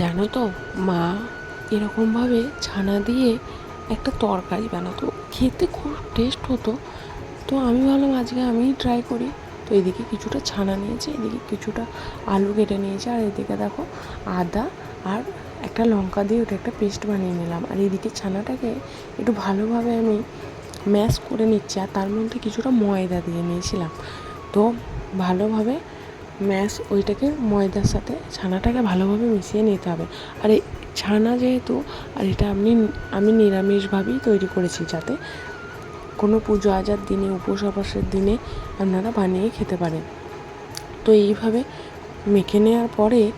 জানো তো, মা এরকমভাবে ছানা দিয়ে একটা তরকারি বানাতো। খেতে খুব টেস্ট হতো। তো আমি ভাবলাম আজকে আমিই ট্রাই করি। তো এদিকে কিছুটা ছানা নিয়েছি, এদিকে কিছুটা আলু কেটে নিয়েছি, আর এদিকে দেখো আদা আর একটা লঙ্কা দিয়ে ওটা একটা পেস্ট বানিয়ে নিলাম। আর এদিকে ছানাটাকে একটু ভালোভাবে আমি ম্যাশ করে নিচ্ছি, আর তার মধ্যে কিছুটা ময়দা দিয়ে নিয়েছিলাম। তো ভালোভাবে ম্যাশ ওইটাকে ময়দার সাথে ছানাটাকে ভালোভাবে মিশিয়ে নিতে হবে। আর এই ছানা যেহেতু, আর এটা আপনি আমি নিরামিষভাবেই তৈরি করেছি যাতে কোনো পুজো আজার দিনে, উপোস অপাসের দিনে আপনারা বানিয়ে খেতে পারেন। তো এইভাবে মেখে নেওয়ার পরে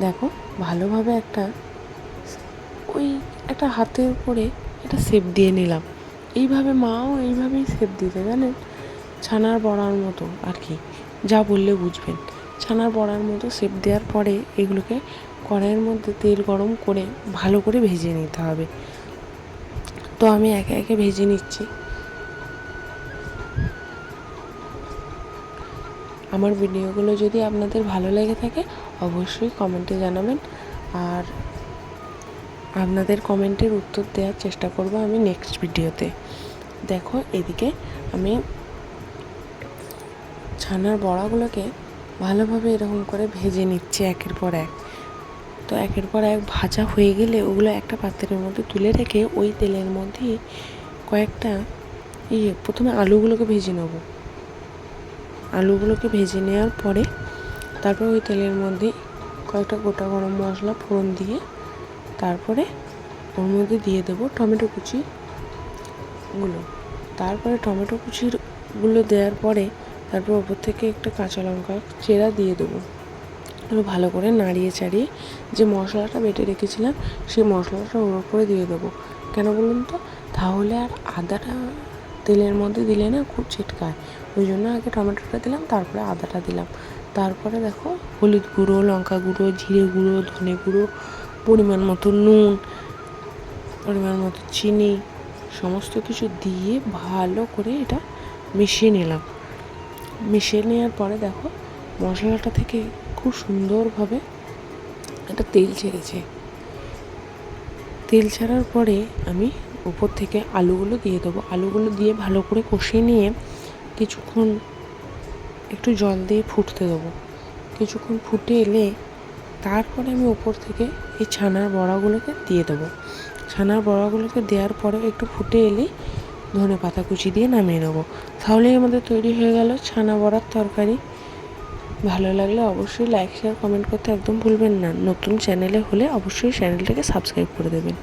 দেখো ভালোভাবে একটা ওই একটা হাতের উপরে একটা শেপ দিয়ে নিলাম। এইভাবে মাও এইভাবেই সেপ দিতে জানেন? ছানার বড়ার মতো আর কি। যা বললে বুঝবেন। ছানার বড়ার মতো শেপ দেওয়ার পরে এগুলোকে কড়াইয়ের মধ্যে তেল গরম করে ভালো করে ভেজে নিতে হবে। তো আমি একে একে ভেজে নিচ্ছি। আমার ভিডিওগুলো যদি আপনাদের ভালো লেগে থাকে, অবশ্যই কমেন্টে জানাবেন। আর আপনাদের কমেন্টের উত্তর দেওয়ার চেষ্টা করব আমি নেক্সট ভিডিওতে। দেখো, এদিকে আমি ছানার বড়াগুলোকে ভালোভাবে এরকম করে ভেজে নিচ্ছে একের পর এক। তো একের পর এক ভাজা হয়ে গেলে ওগুলো একটা পাত্রের মধ্যে তুলে রেখে ওই তেলের মধ্যে কয়েকটা ইয়ে প্রথমে আলুগুলোকে ভেজে নেব। আলুগুলোকে ভেজে নেওয়ার পরে তারপর ওই তেলের মধ্যে কয়েকটা গোটা গরম মশলা ফোড়ন দিয়ে তারপরে ওর মধ্যে দিয়ে দেবো টমেটো কুচিগুলো। তারপরে টমেটো কুচিগুলো দেওয়ার পরে তারপর ওপর থেকে একটা কাঁচা লঙ্কা চেরা দিয়ে দেবো। এবার ভালো করে নাড়িয়ে চাড়িয়ে যে মশলাটা বেটে রেখেছিলাম, সেই মশলাটা ওর উপরে দিয়ে দেবো। কেন বলুন তো? তাহলে আর আদাটা তেলের মধ্যে দিলে না খুব ছিটকায়। ওই জন্য আগে টমেটোটা দিলাম, তারপরে আদাটা দিলাম। তারপরে দেখো হলুদ গুঁড়ো, লঙ্কা গুঁড়ো, জিরে গুঁড়ো, ধনে গুঁড়ো, পরিমাণ মতো নুন, পরিমাণ মতো চিনি, সমস্ত কিছু দিয়ে ভালো করে এটা মিশিয়ে নিলাম। মিশিয়ে নেওয়ার পরে দেখো, মশলাটা থেকে খুব সুন্দরভাবে একটা তেল ছেড়েছে। তেল ছাড়ার পরে আমি উপর থেকে আলুগুলো দিয়ে দেবো। আলুগুলো দিয়ে ভালো করে কষিয়ে নিয়ে কিছুক্ষণ একটু জল দিয়ে ফুটতে দেবো। কিছুক্ষণ ফুটে এলে তারপরে আমি উপর থেকে এই ছানার বড়াগুলোকে দিয়ে দেবো। ছানার বড়াগুলোকে দেওয়ার পরে একটু ফুটে এলেই ধনে পাতা কুচি দিয়ে নামিয়ে নেব। তাহলেই আমাদের তৈরি হয়ে গেল ছানা বড়ার তরকারি। ভালো লাগলে অবশ্যই লাইক শেয়ার কমেন্ট করতে একদম ভুলবেন না। নতুন চ্যানেলে হলে অবশ্যই চ্যানেলটাকে সাবস্ক্রাইব করে দেবেন।